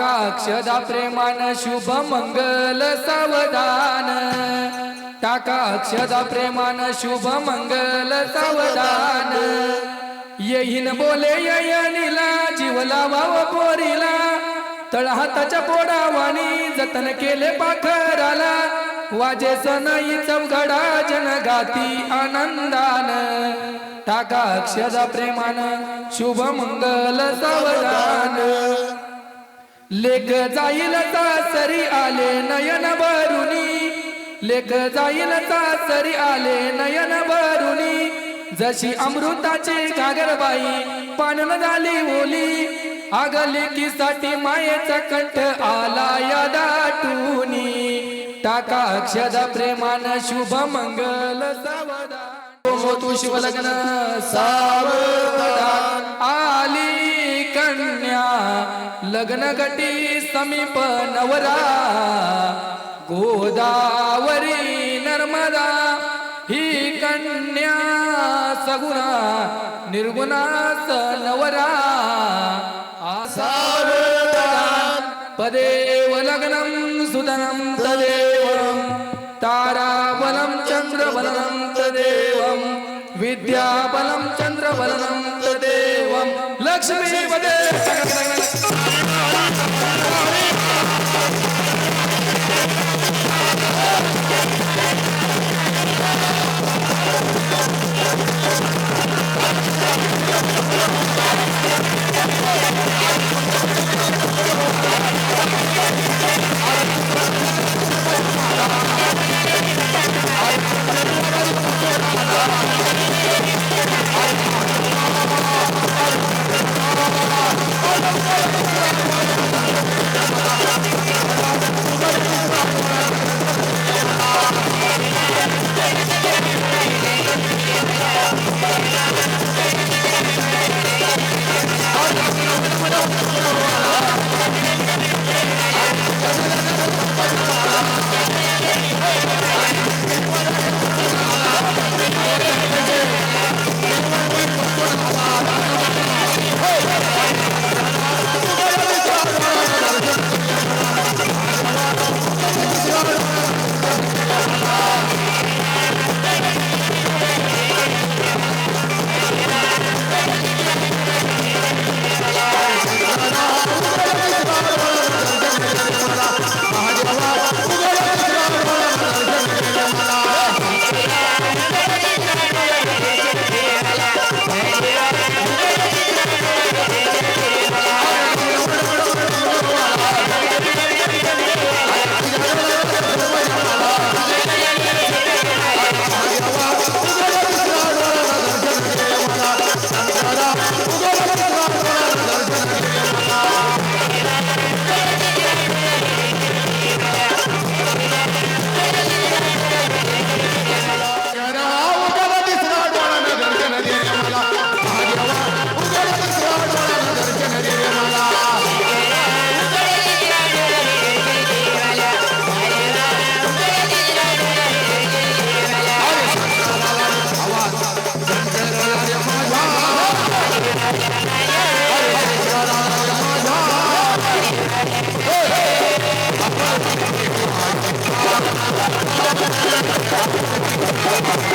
का प्रेमान शुभ मंगल सावधान. टाका अक्षदा प्रेमान शुभ मंगल सावधान. येईन बोले ययनीला जीवला वाव पोरीला. तळहाताच्या पोडावाणी जतन केले पाखराला. वाजे सनई चौघडा जनगाती आनंदान. टाका अक्षदा प्रेमान शुभ मंगल सावधान. लेख जाईल सासरी आले नयन भरुनी. लेख जाईल सासरी आले नयन भरुनी. जशी अमृताची घागरबाई पानन झाली ओली. अग लेकीसाठी मायेचा कंठ आला या दाटूनी. टाका अक्षद प्रेमान शुभ मंगल सावधान. हो, हो तू शिवलग्न सावधान. आली. लग्न गटी समीप नवरा गोदावरी नर्मदा ही कन्या सगुणा निर्गुणास नवरा. सावधान पदेव लग्नं सुदनं तदेवं ताराबलं चन्द्रबलं तदेवं विद्याबलं चन्द्रबलं तदेवं लक्ष्मीपदे Hey!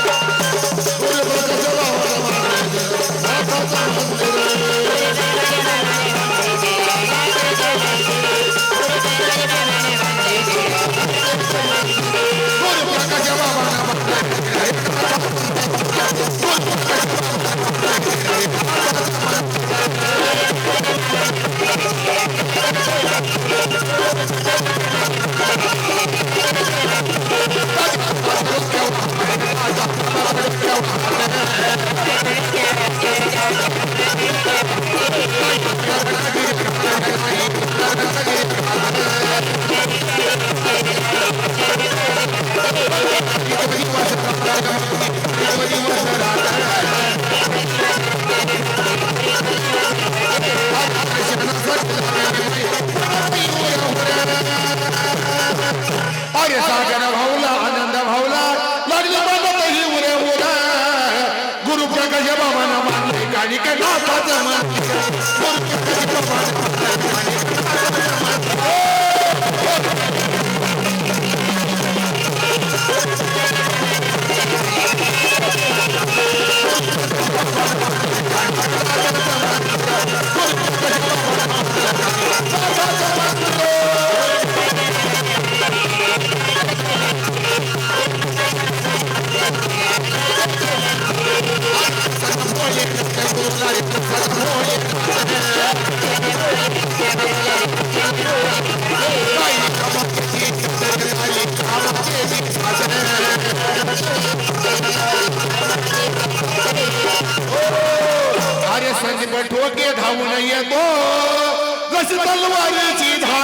अरे धावून येतो जशी तलवारीची धाव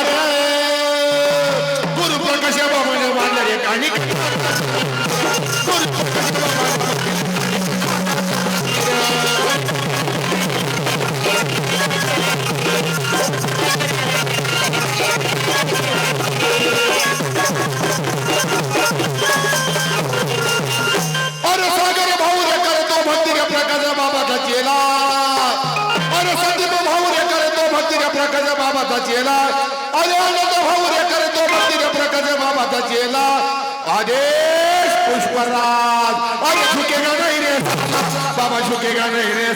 करतो प्रकारच्या रे प्रकाश चेला अरे आनंद भाऊ रेखा तो भक्ती रे प्रकारच्या बाबाचा चेला आदेश पुष्पराज. अरे झुकेगा नाही रे. बाबा झुकेगा नाही रे.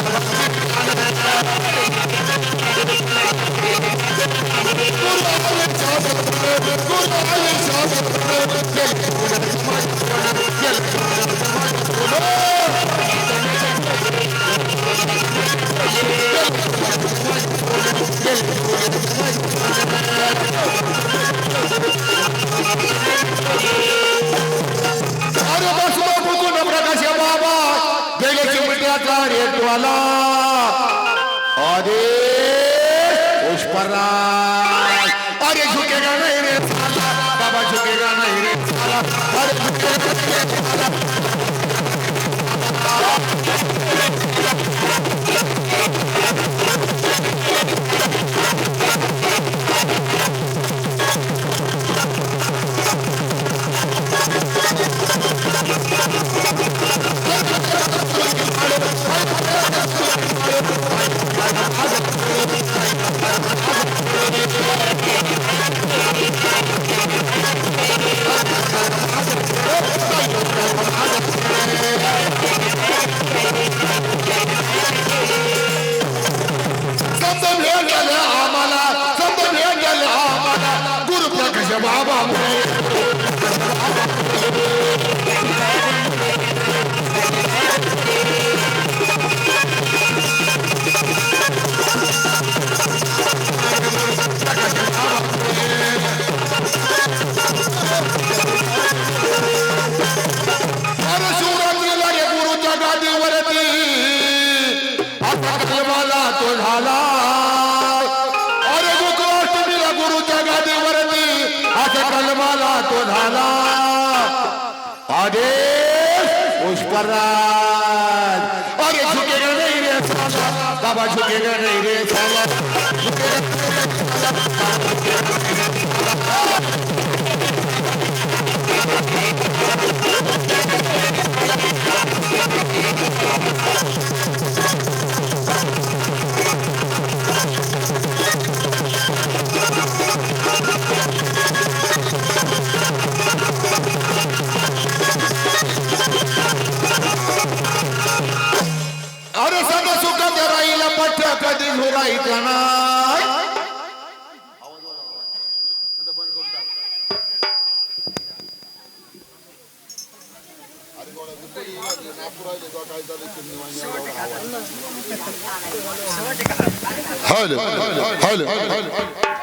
साला. अरे रेटवाला अरे पुष्पराज अरे झुकेगा नाही रे साला। बाबा झुकेगा नाही रे साला। अरे झुकेगा नाही रे साला. Amen. महाराज अरे झुकेगा नहीं रे साला बाबा झुकेगा नहीं रे साला अरे कधी झुलायचं नाही हॅलो हॅलो हॅलो